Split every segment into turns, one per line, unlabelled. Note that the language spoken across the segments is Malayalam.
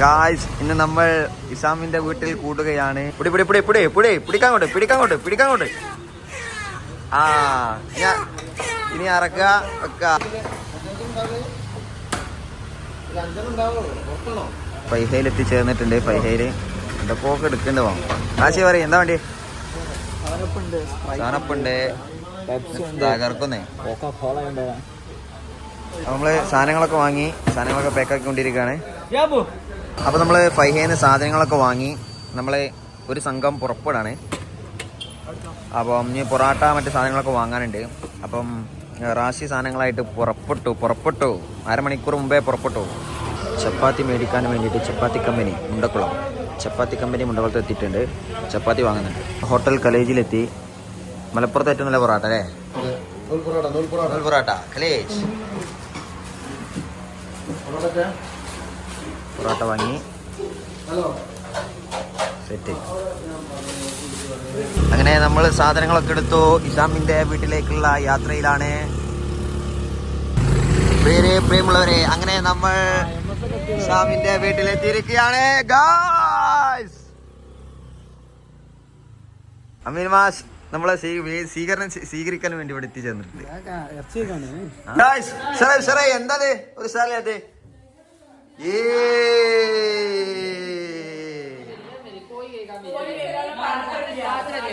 ഗായ്സ് ഇന്ന് നമ്മൾ ഇസാമിന്റെ വീട്ടിൽ കൂടുകയാണ്. പിടി പിടി പിടി പിടി പിടി പിടിക്കാൻ കൊണ്ട് പിടിക്കാൻ കൊണ്ട് പിടിക്കാൻ കൊണ്ട് ആ ഇനി ഇനി അറക്കുക വെക്ക. പൈസയിൽ എത്തിച്ചേർന്നിട്ടുണ്ട് പൈസയിൽ എന്തൊക്കെ എടുക്കണ്ട് എടുക്കണ്ട കാശി പറയും എന്താ വേണ്ടി? സാധനപ്പുണ്ട് തകർക്കുന്നേ. നമ്മൾ സാധനങ്ങളൊക്കെ വാങ്ങി സാധനങ്ങളൊക്കെ പാക്കാക്കിക്കൊണ്ടിരിക്കുകയാണ് അപ്പൊ നമ്മൾ ഫൈഹേന്ന് സാധനങ്ങളൊക്കെ വാങ്ങി നമ്മളെ ഒരു സംഘം പുറപ്പെടാണ്. അപ്പം ഇനി പൊറാട്ട മറ്റു സാധനങ്ങളൊക്കെ വാങ്ങാനുണ്ട്. അപ്പം റാശി സാധനങ്ങളായിട്ട് പുറപ്പെട്ടു പുറപ്പെട്ടു. അരമണിക്കൂർ മുമ്പേ പുറപ്പെട്ടു. ചപ്പാത്തി മേടിക്കാൻ വേണ്ടിയിട്ട് ചപ്പാത്തി കമ്പനി മുണ്ടക്കുളം. ചപ്പാത്തി കമ്പനി മുണ്ടക്കുളത്ത് എത്തിയിട്ടുണ്ട്. ചപ്പാത്തി വാങ്ങുന്നുണ്ട്. ഹോട്ടൽ കലേജിലെത്തി. മലപ്പുറത്ത് ഏറ്റവും നല്ല പൊറാട്ട അല്ലേ? പൊറാട്ട കലേജ് പൊറോട്ട വാങ്ങി. സെറ്റ്. അങ്ങനെ നമ്മൾ സാധനങ്ങളൊക്കെ എടുത്തു. ഇസാമിന്റെ വീട്ടിലേക്കുള്ള യാത്രയിലാണ്. പേര് പ്രിയമുള്ളവരെ അങ്ങനെ നമ്മൾ ഇസാമിന്റെ വീട്ടിലെത്തിയിരിക്കുകയാണ്. ഗായ്സ് അമീൻ മാസ് നമ്മളെ സ്വീ- സ്വീകരണം സ്വീകരിക്കാൻ വേണ്ടി ഇവിടെ എത്തിച്ചേർന്നിട്ടുണ്ട്. എന്താ? ഒരു സ്ഥലത്തെ ഏ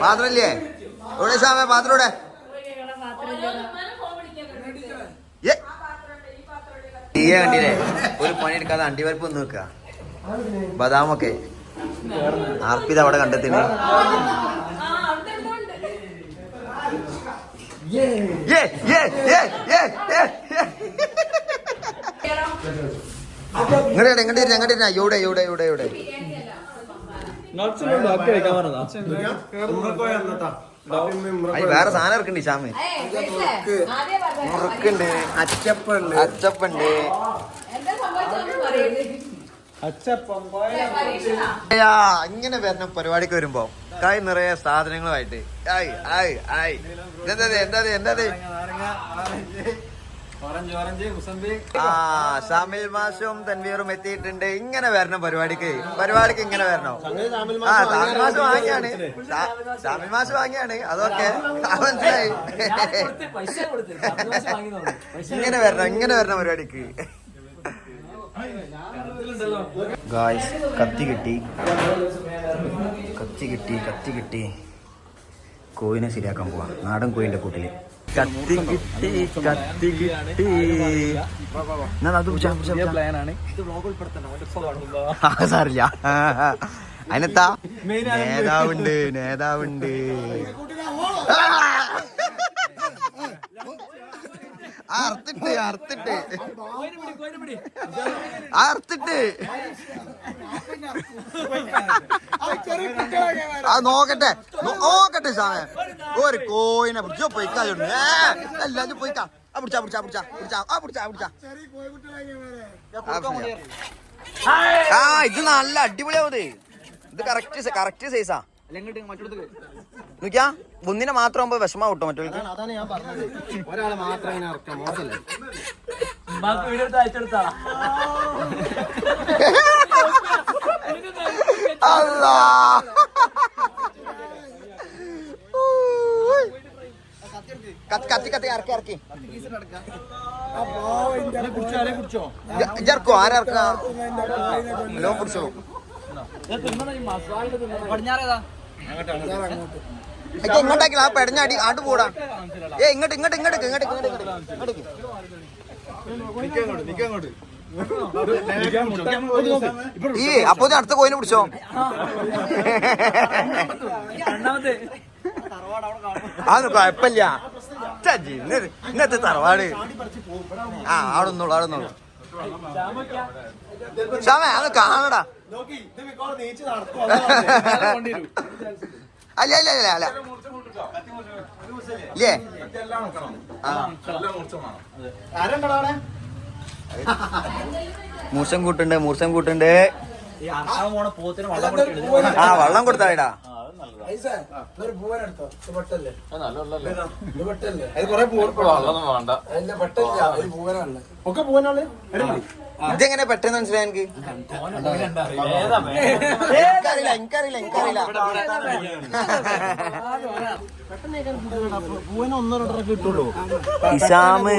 പാത്രല്ലേ? ഇവിടെ സാമേ പാത്രം ഇവിടെ ഏ. കണ്ടില്ലേ? ഒരു പണി എടുക്കാതെ അണ്ടിപരിപ്പ് ഒന്ന് വെക്കുക ബദാമൊക്കെ. ആർപ്പിത അവിടെ കണ്ടെത്തിന്. ഏ, ഏ, ഏ, ഏ, ഏ. ഇങ്ങോട്ട് ഇങ്ങോട്ട് ഇങ്ങോട്ട് ഇങ്ങോട്ട് എവിടെ എവിടെ എവിടെ എവിടെ വേറെ സാധനം ഇറക്കണ്ട് ഷാമ്. മുറുക്കുണ്ട്.
അച്ചപ്പുണ്ട്.
അച്ചപ്പുണ്ട്. ഇങ്ങനെ വരുന്ന പരിപാടിക്ക് വരുമ്പോ കൈ നിറയെ സാധനങ്ങളുമായിട്ട്. ആയി ആയി ആയി എന്താ എന്താ എന്താ ആ ഷാമിൽ മാഷും തൻവീറും എത്തിയിട്ടുണ്ട്. ഇങ്ങനെ വരണം പരിപാടിക്ക്. പരിപാടിക്ക് ഇങ്ങനെ വരണം. ആ ഷാമിൽ മാഷ് വാങ്ങിയാണ്. ഷാമിൽ മാഷ് വാങ്ങിയാണ്. അതൊക്കെ മനസ്സിലായി ഇങ്ങനെ വരണം ഇങ്ങനെ വരണം പരിപാടിക്ക്. ഗായ്സ് കത്തി കിട്ടി. കത്തി കിട്ടി കത്തി കിട്ടി. കോയിനെ ശരിയാക്കാൻ പോവാ. നാടൻ കോയിന്റെ കൂട്ടിൽ. കത്തി കിട്ടി കത്തി കിട്ടി സാരില്ല അതിനെത്താ നേതാവുണ്ട് നേതാവുണ്ട്. ആ, അർത്തിട്ട് അർത്തിട്ട് ആ, അർത്തിട്ട് ആ നോക്കട്ടെ. നോക്കട്ടെ സാമേ ഒരു കോയിനെ പിടിച്ചോ. പോയിക്കാ എല്ലാം പോയിക്കാ ആ പിടിച്ചാ പിടിച്ചാ പിടിച്ചാ പിടിച്ചാ. ആ പിടിച്ചാ പിടിച്ചാ. ആ, ഇത് നല്ല അടിപൊളിയാവത് ഇത്. കറക്റ്റ് കറക്റ്റ് സൈസാ നോക്കിയാ ഒന്നിനെ മാത്രം ആകുമ്പോ വിഷമ കിട്ടും
ഒരാളെ മാത്രം
അയച്ചെടുത്താ.
അല്ലാ കത്തി കത്തി കത്തി ഇറക്കി ലോ പിടിച്ചോ ഇങ്ങോട്ടേക്ക് ആ പെടഞ്ഞടി ആട്ട് പോടാ. ഏ ഇങ്ങോട്ട് ഇങ്ങോട്ട് ഇങ്ങോട്ട് ഇങ്ങോട്ട് ഇങ്ങോട്ട് ഇങ്ങോട്ട് ഈ അപ്പൊ അടുത്ത കോയിനെ പിടിച്ചോ?
രണ്ടാമത്തെ.
അത് കുഴപ്പമില്ല. ഇന്ന് ഇന്നത്തെ തറവാട്. ആ അവിടെ നിന്നോളൂ അത് കാണടാ. അല്ല അല്ല അല്ല അല്ല. ഇല്ലേ? മൂർച്ചം കൂട്ടുണ്ട് മൂർച്ചം കൂട്ടുണ്ട്. ആ വള്ളം കൊടുത്താടാ ഇതെങ്ങനെ പെട്ടെന്ന് മനസ്സിലായി എനിക്ക്? എനിക്കറിയില്ല എനിക്കറിയില്ല എനിക്കറിയില്ല. ഇസാമ്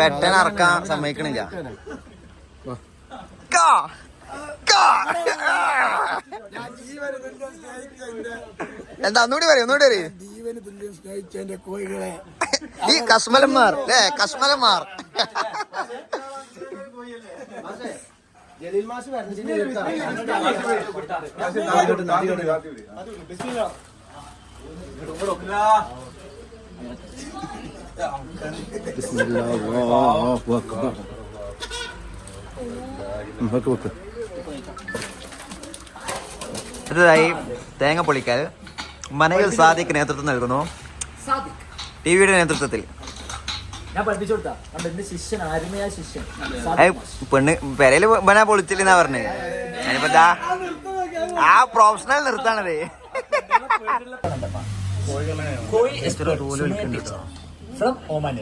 പെട്ടെന്ന് ഇറക്കാൻ സമ്മതിക്കണില്ല. എന്താ ഒന്നുകൂടി പറയും ഒന്നുകൂടി പറയും.
ജീവന് തുല്യം സ്നേഹിച്ച എന്റെ കോഴികളെ
ഈ കസ്മലന്മാർ ഏ കസ്മലന്മാർ
ജലീൽ മാസ് വരഞ്ഞിട്ട്
അടുത്തതായി തേങ്ങ പൊളിക്കൽ. മനയിൽ സാദിക്ക് നേതൃത്വം നൽകുന്നു. ടി വിയുടെ നേതൃത്വത്തിൽ.
ഞാൻ പഠിപ്പിച്ചു കൊടുത്താ. കണ്ടോ എന്റെ ശിഷ്യൻ ആരുമയാ ശിഷ്യൻ?
ഏയ് പെണ്ണ് പെരയിൽ പെണ്ണാ പൊളിച്ചില്ലെന്നാ പറഞ്ഞേ. ഞാനിപ്പോ ആ പ്രൊഫഷണൽ നിർത്താണത്
കോഴി ഫ്രം ഓമാൻ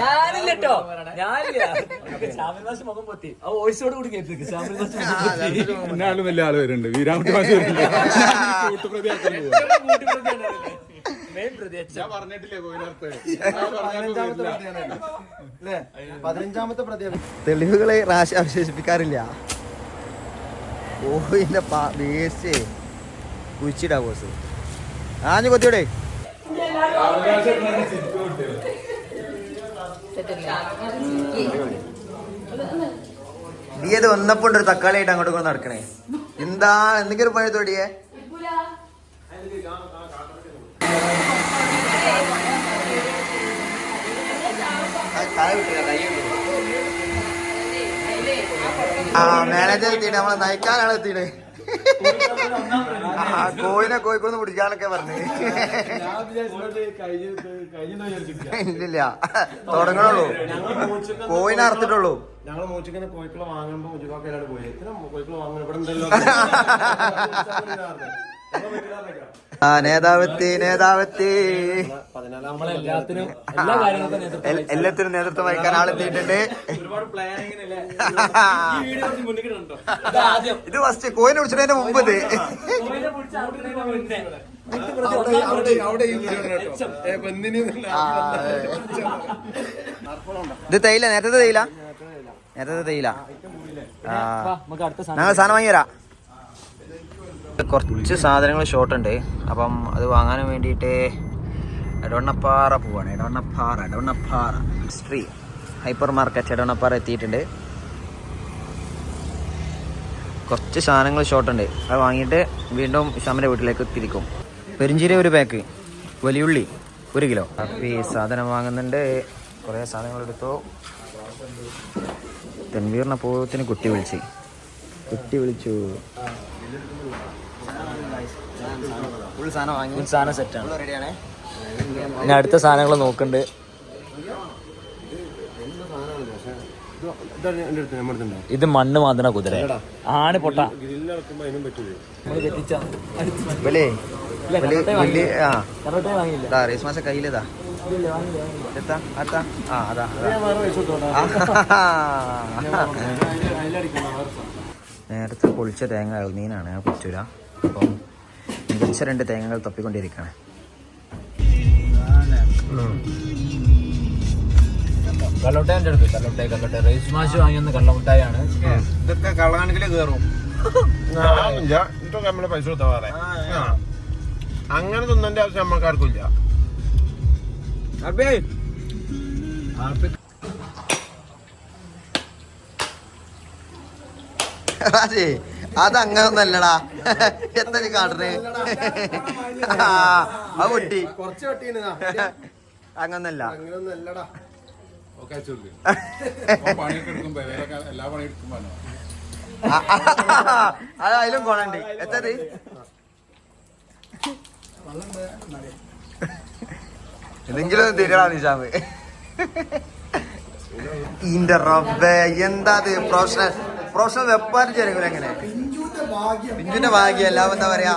ഞാനില്ലട്ടോ. ഞാനില്ല. ശ്യാമിനാശ് മുഖം പൊത്തി. ആ വോയിസോട് കൂടി കേട്ടിരിക്കും.
വലിയ ആൾ വരുന്നുണ്ട്. വീരാമുട്ടി മാഷ് വരുന്നുണ്ട്
തെളിവുകളെ റാശി അവശേഷിപ്പിക്കാറില്ല. ഓയിന്റെ വേസ്റ്റ്. കുഴിച്ചിടാ ബോസ് ആഞ്ഞു കൊത്തിയോടെ. അത് വന്നപ്പോ ഒരു തക്കാളി ആയിട്ട് അങ്ങോട്ട് കൊണ്ട് നടക്കണേ. എന്താ? എന്തെങ്കിലും പണി തൊടിയേ ആ മാനേജർ എത്തിയിട്ട് നമ്മളെ നയിക്കാനാണ് എത്തിയിട്ട് ആ കോയിനെ കോഴിക്കൊന്ന് പിടിക്കാനൊക്കെ പറഞ്ഞു. ഇല്ലില്ല. തുടങ്ങണുള്ളൂ. കോഴിനെ അറുത്തിട്ടുള്ളൂ.
ഞങ്ങൾ മൂച്ചിക്കനെ കോഴിക്കളെ വാങ്ങുമ്പോ എല്ലാവരും പോയി. എത്ര കോഴിക്കളെ വാങ്ങുന്നു? ഇവിടെ ഉണ്ടല്ലോ
ആ നേതാവത്തി നേതാവെത്തി. എല്ലാത്തിനും നേതൃത്വം വഹിക്കാൻ ആളെത്തിയിട്ടുണ്ട്
ഒരുപാട് പ്ലാനിങ്ങിനല്ലേ ആദ്യം.
ഇത് ഫസ്റ്റ് കോയിനെ കുടിച്ചതിന്റെ മുമ്പ് ഇത്. ഇത് തേയില നേരത്തെ തേയില? നേരത്തെ തേയില. ആ
വാ, നമുക്ക് അടുത്ത സാധനം
ഞങ്ങൾ സാധനം വാങ്ങിത്തരാം കുറച്ച് സാധനങ്ങൾ ഷോർട്ട് ഉണ്ട്. അപ്പം അത് വാങ്ങാൻ വേണ്ടിയിട്ട് എടവണ്ണപ്പാറ പോവാണ്. എടവണ്ണപ്പാറ എടവണ്ണപ്പാറ ശ്രീ ഹൈപ്പർ മാർക്കറ്റ് എടവണ്ണപ്പാറ എത്തിയിട്ടുണ്ട്. കുറച്ച് സാധനങ്ങൾ ഷോർട്ട് ഉണ്ട്. അത് വാങ്ങിയിട്ട് വീണ്ടും ഇഷാമിന്റെ വീട്ടിലേക്ക് തിരിക്കും. പെരിഞ്ചീര ഒരു പാക്ക് വലിയുള്ളി ഒരു കിലോ അപ്പം ഈ സാധനം വാങ്ങുന്നുണ്ട്. കുറേ സാധനങ്ങൾ എടുത്തു. തെൻവീറിനെ പോകത്തിന് കുട്ടി വിളിച്ച്. കുട്ടി വിളിച്ചു. ഫുൾ സാധനം
സെറ്റാണ് അടുത്ത സാധനങ്ങൾ നോക്കുന്നുണ്ട് ഇത് മണ്ണ് മാന്തണ കുതിര ആണ് പൊട്ട.
ആ. റേസ്മാസ കയ്യിലിതാ. എത്താ അടുത്ത അതാ. നേരത്തെ പൊളിച്ച തേങ്ങ ഇളനീനാണ് ആ പറ്റൂല അപ്പം മികച്ച രണ്ട് തേങ്ങകൾ തപ്പിക്കൊണ്ടിരിക്കുകയാണ്
കല്ലോട്ടായി എന്റെ അടുത്ത് കല്ലോട്ടായി കല്ലോട്ടായി. റൈസ് മാഷ് വാങ്ങിയെന്ന് കള്ളമുട്ടായാണ്.
ഇതൊക്കെ കള്ളാണെങ്കിൽ കയറും ഇല്ല. ഇതൊക്കെ നമ്മളെ പൈസ കൊടുത്താ വേറെ ആ. അങ്ങനെ തിന്നന്റെ ആവശ്യം നമ്മൾക്ക് ആർക്കും ഇല്ല
റാജി അത്. അങ്ങനൊന്നല്ലടാ എന്താ നീ കാട്ടണേ? ആ അത് പൊട്ടി.
കുറച്ച്
അങ്ങനല്ല അത് അതിലും കൊണണ്ട് എത്തത്? എന്തെങ്കിലും ഇന്റെ റബ്ബേ എന്താ പ്രൊഫഷണൽ പ്രൊഫഷണൽ വെപ്പാരി ചെറിയ എങ്ങനെ പിഞ്ചുന്റെ ഭാഗ്യം എല്ലാം എന്താ പറയാ?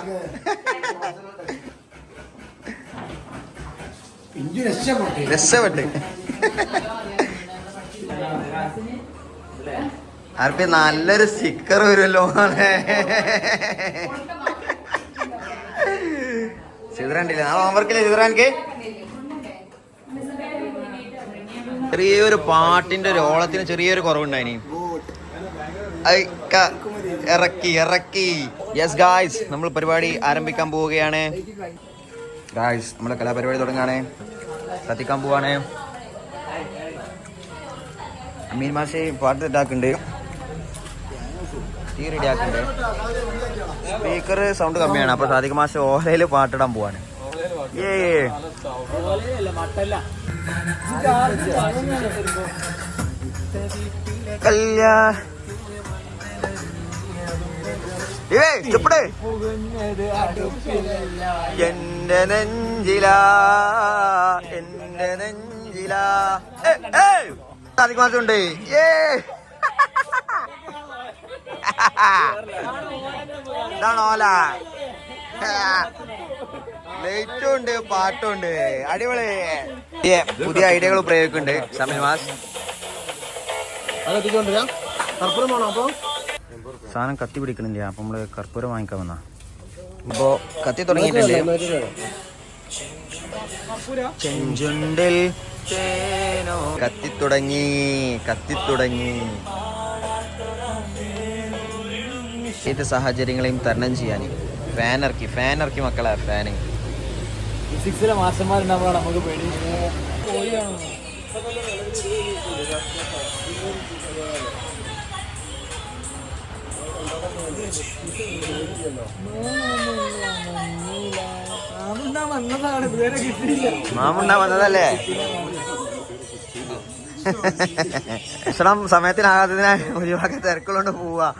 രക്ഷപ്പെട്ട്. ആർപ്പി നല്ലൊരു സ്റ്റിക്കർ വരുമല്ലോ ചിതറണ്ടില്ല? നാളെ ഹോംവർക്കില്ലേ ചിതറാൻക്ക് ചെറിയൊരു പാട്ടിന്റെ ഒരു ഓളത്തിന് ചെറിയൊരു കുറവുണ്ടായിനി. ഇറക്കി ഇറക്കി. യെസ് ഗായ്സ് നമ്മൾ പരിപാടി ആരംഭിക്കാൻ പോവുകയാണ്. ഗായ്സ് നമ്മുടെ കലാപരിപാടി തുടങ്ങാണ്. കത്തിക്കാൻ പോവാണ്. അമീൻ മാഷി പാട്ട് ഇതാക്കുന്നുണ്ട് ടീ റെഡി ആക്കുന്നുണ്ട്. സ്പീക്കർ സൗണ്ട് കമ്മിയാണ്. അപ്പൊ സാദിഖ് മാഷ് ഓലയിൽ പാട്ടിടാൻ പോവാണ്. കല്യാ എന്റെ നെഞ്ചില എന്റെ നെഞ്ചില. മാഷ് ഉണ്ട് ഏ. ഉണ്ട് പാട്ടും ഉണ്ട് അടിപൊളി. ഏ, പുതിയ ഐഡിയകൾ പ്രയോഗിക്കുന്നുണ്ട്. സമയമാസ് മാസ്
അത് എത്തിക്കൊണ്ടിരാം കർപ്പൂരം വേണോ അപ്പൊ
സാധനം കത്തി പിടിക്കണില്ല. അപ്പൊ നമ്മൾ കർപ്പൂരം വാങ്ങിക്കാൻ വന്നാ. ഇപ്പോ കത്തി തുടങ്ങിയിട്ടില്ലേ? ചെഞ്ചുണ്ടിൽ കത്തി തുടങ്ങി കത്തി തുടങ്ങി. ഏത് സാഹചര്യങ്ങളെയും തരണം ചെയ്യാൻ ഫാൻ ഇറക്കി ഫാൻ ഇറക്കി മക്കളെ ഫാന്
ഫിസിക്സിലെ മാസ്റ്റർമാരുണ്ടാവുമ്പോൾ നമുക്ക് പേടി.
മാമുണ്ട വന്നതല്ലേ? ഭക്ഷണം സമയത്തിനാകാത്തതിനാൽ ഒഴിവാക്കി തിരക്കുള്ളോണ്ട് പോവാ.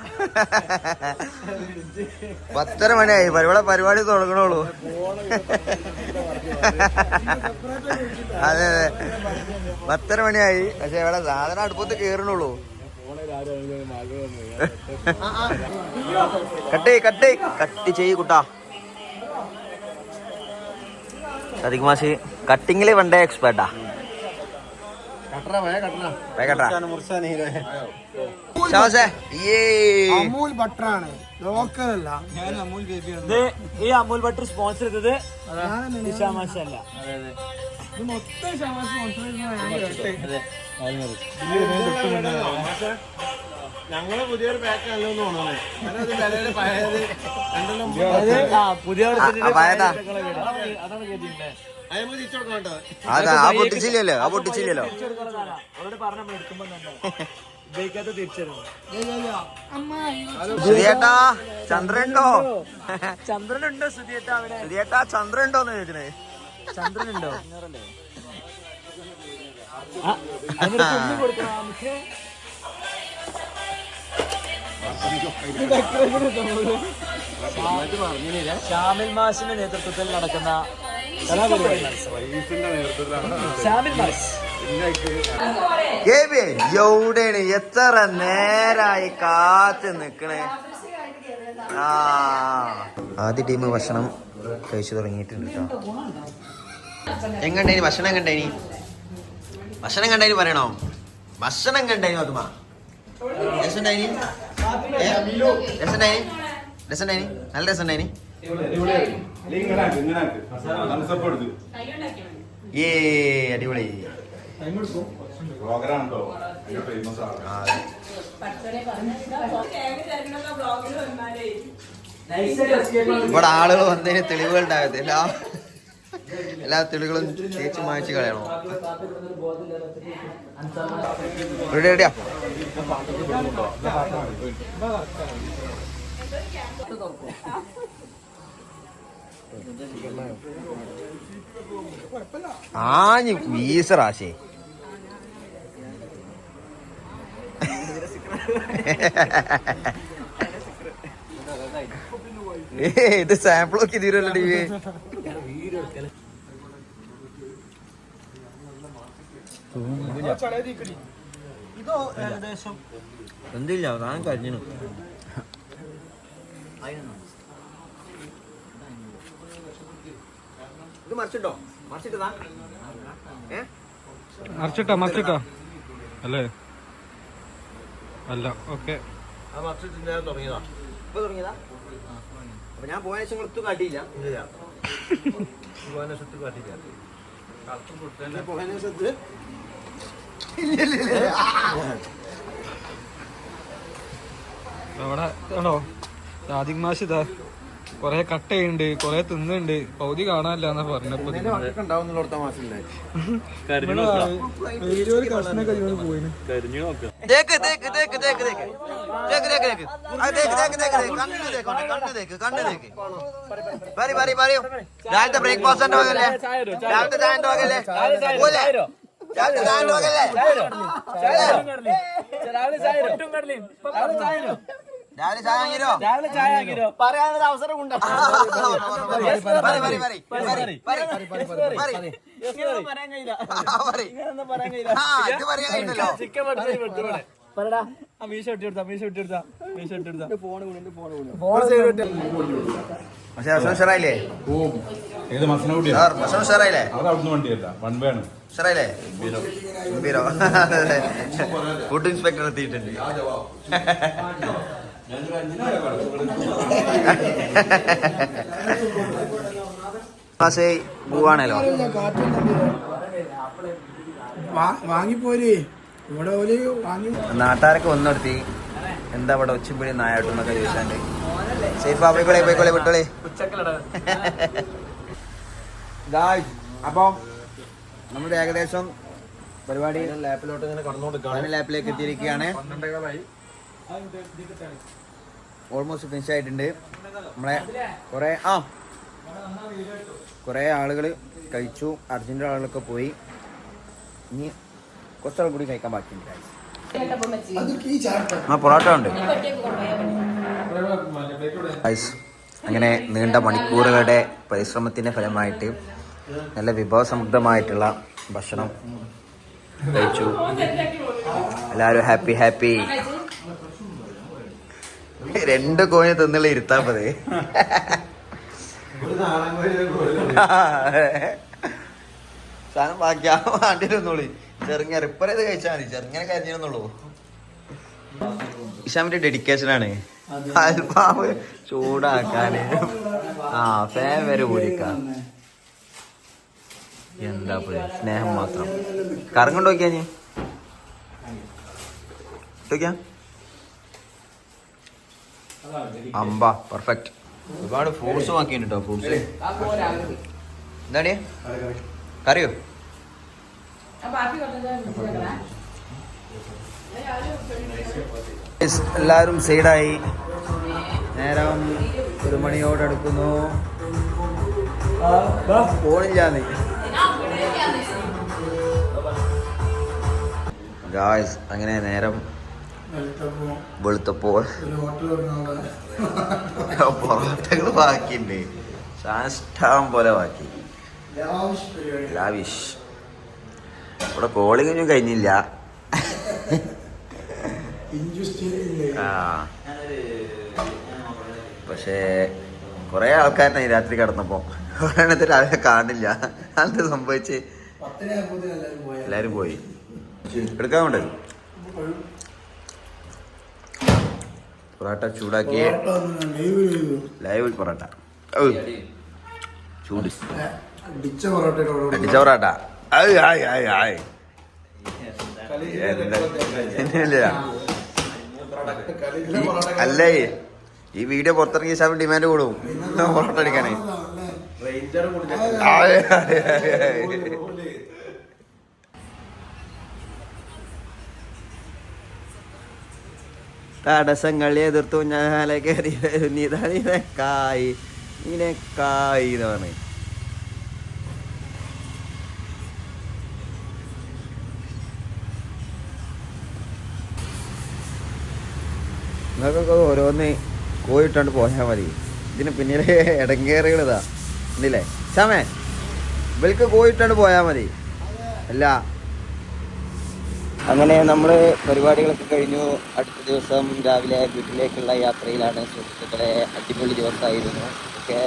പത്തര മണിയായി. പരിപാടി പരിപാടി തുടങ്ങണുള്ളൂ. അതെ അതെ. പത്തര മണിയായി. പക്ഷെ ഇവിടെ സാധനം അടുപ്പത്ത് കേറണുള്ളൂ കട്ട് കട്ട് കട്ട് ചെയ്യ് കുട്ടാ. സദിക് മാഷി കട്ടിങ്ങിൽ വണ്ടേ എക്സ്പേർട്ടാ
അമൂൽ ബട്ടറാണ് ലോക്കൽ അല്ല
ഇത് ഈ അമൂൽ ബട്ടർ സ്പോൺസർ ചെയ്തത്
ഞങ്ങൾ പുതിയൊരു പാക്ക് അല്ലോ പഴയത് രണ്ടെണ്ണം
ആ പുതിയ. അതാണ്
അത്
പൊട്ടിച്ചില്ലല്ലോ ആ പൊട്ടിച്ചില്ലല്ലോ. സുധിയേട്ടാ ചന്ദ്രനുണ്ടോ?
ചന്ദ്രനുണ്ടോ സുധിയേട്ടാ അവിടെ?
സുധിയേട്ടാ ചന്ദ്രനുണ്ടോന്ന് ചോദിച്ചേ
ചന്ദ്രനുണ്ടോ? ഷാമിൽ മാഷിന്റെ നേതൃത്വത്തിൽ നടക്കുന്ന
എവിടെയാണ്? എത്ര നേരായി കാത്ത് നിക്കണേ? ആ. ആദ്യ ടീം ഭക്ഷണം കഴിച്ചു തുടങ്ങിയിട്ടുണ്ട് കേട്ടോ എങ്ങണ്ടേനി ഭക്ഷണം കണ്ടേനി ഭക്ഷണം കണ്ടേനി പറയണോ? ഭക്ഷണം കണ്ടായി അതുമാ? രസമുണ്ടായിനി രസമുണ്ടായിനി നല്ല രസമുണ്ടായിനി ഏ അടിപൊളി. ആ, അതെ. ഇവിടെ ആളുകൾ വന്നതിന് തെളിവുകൾ ഉണ്ടാകരുത് എല്ലാ എല്ലാ തെളിവുകളും ചേച്ചി മായ്ച്ച് കളയണോ? റെഡി റെഡിയാ. ആഞ്ഞ് വീസറാശേ ഏ ഇത് സാമ്പിൾ ഒക്കെ തീരുമല്ലോ ടി വി. എന്തില്ല താൻ കഴിഞ്ഞു ഇത് മറിച്ചിട്ടോ? മറിച്ചിട്ടതാ ഏ?
മറിച്ചിട്ടോ മറിച്ചിട്ടോ. അല്ലേ? അല്ല ഓക്കെ.
ആ മറിച്ചിട്ട് ഞാൻ തുടങ്ങിയതാ.
ഇപ്പൊ തുടങ്ങിയതാ? അപ്പൊ ഞാൻ പോയ ശേഷം ഒത്തു കാട്ടിയില്ല.
അവിടെ ആണോ? മാഷിതാ കൊറേ കട്ടയുണ്ട് കൊറേ തിന്നുണ്ട്. പൗതി കാണാനില്ലാന്ന പറഞ്ഞപ്പോ
രാവിലത്തെ ബ്രേക്ക്ഫാസ്റ്റിന്റെ വകല്ലേ രാവിലത്തെ
രാവിലെ ചായ
ഏത്
ഫുഡ് ഇൻസ്പെക്ടർ എത്തിയിട്ടുണ്ട് മാസേ പോവാണല്ലോ.
വാങ്ങിപ്പോര്. ഇവിടെ ഒരു വാങ്ങി.
നാട്ടുകാരൊക്കെ ഒന്നെടുത്തി എന്താ ഇവിടെ ഒച്ചുപിടി നായാട്ടും എന്നൊക്കെ ചോദിച്ചാണ്ട്. സേഫ് പോയിക്കോളെ പോയിക്കോളെ വിട്ടോളെ. അപ്പം നമ്മുടെ ഏകദേശം പരിപാടി
ലാപ്പിലോട്ട് ഇങ്ങനെ കടന്നുകൊടുക്കാണ്
ലാപ്പിലേക്ക് എത്തിയിരിക്കുകയാണ്. ഓൾമോസ്റ്റ് ഫിനിഷ് ആയിട്ടുണ്ട്. നമ്മളെ കുറെ ആ. കുറെ ആളുകൾ കഴിച്ചു. അർജന്റീന ആളുകളൊക്കെ പോയി. ഇനി കുറച്ചാൾ കൂടി കഴിക്കാൻ ബാക്കിയുണ്ട് ആ പൊറോട്ട ഉണ്ട്. അങ്ങനെ നീണ്ട മണിക്കൂറുകളുടെ പരിശ്രമത്തിന്റെ ഫലമായിട്ട് നല്ല വിഭവസമൃദ്ധമായിട്ടുള്ള ഭക്ഷണം കഴിച്ചു. എല്ലാവരും ഹാപ്പി ഹാപ്പി. രണ്ട് കോഴി തിന്നുള്ള ഇരുത്താ മതി സാധനം ബാക്കി ആ വാണ്ടിരുന്നോളി ചെറുങ്ങനെ റിപ്പർ ചെയ്ത് കഴിച്ചാൽ മതി. ചെറുങ്ങനെ കരിഞ്ഞിരുന്നുള്ളൂ ഇഷാമിന്റെ ഡെഡിക്കേഷൻ ആണ്. അൽഫാമ് ചൂടാക്കാന്. ആ ഫാൻ വരെ എന്താ പോയി? സ്നേഹം മാത്രം. കറങ്ങണ്ട് നോക്കിയാ നീ? നോക്കിയാ? അമ്പ പെർഫെക്റ്റ് ഒരുപാട് ഫ്രൂട്ട്സ് വാക്കിയിട്ടുണ്ട് കേട്ടോ ഫ്രൂട്ട്സ് എന്താണ് കറിയോ? എല്ലാവരും സൈഡായി. നേരം ഒരു മണിയോടടുക്കുന്നു പോണില്ലാന്ന്. ഗായ്സ് അങ്ങനെ നേരം വെളുത്തപ്പോൾ. പൊറോട്ടകൾ ബാക്കിയുണ്ട്. സാഷ്ടം പോലെ ബാക്കി. ലാവിഷ് ഇവിടെ കോളിംഗ് ഒന്നും കഴിഞ്ഞില്ല. ആ. പക്ഷേ കുറേ ആൾക്കാരനെ രാത്രി കിടന്നപ്പോ. ഒരെണ്ണത്തിൽ അവരെ കാണില്ല. അത് സംഭവിച്ച്? എല്ലാരും പോയി. എടുക്കാൻ എടുക്കാറുണ്ട് പൊറോട്ട ചൂടാക്കി. ലൈവ് പൊറോട്ട. ചൂട്.
അടിച്ച
പൊറോട്ട. ആയ് ആയ് ആയ് ആയ് അല്ലേ? ഈ വീഡിയോ പുറത്തിറങ്ങിയ ശാപം ഡിമാൻഡ് കൂടും. പൊറോട്ട അടിക്കാനേ. തടസ്സങ്ങൾ എതിർത്തു ഞാൻ കയറി വരുന്നു ഇതാ നിനക്കായി നിനക്കായി എന്ന് പറഞ്ഞു നിങ്ങൾക്കൊക്കെ ഓരോന്ന് കോയിട്ടാണ്ട് പോയാൽ മതി. ഇതിന് പിന്നീട് ഇടങ്ങേറുകളിതാ ഇല്ലേ ശ്യാമേ ഇവൽക്ക് കോയിട്ടാണ്ട് പോയാൽ മതി. അല്ല അങ്ങനെ നമ്മൾ പരിപാടികളൊക്കെ കഴിഞ്ഞു. അടുത്ത ദിവസം രാവിലെ വീട്ടിലേക്കുള്ള യാത്രയിലാണ് സുഹൃത്തുക്കളെ അടിപൊളി ദിവസമായിരുന്നു. ഓക്കെ.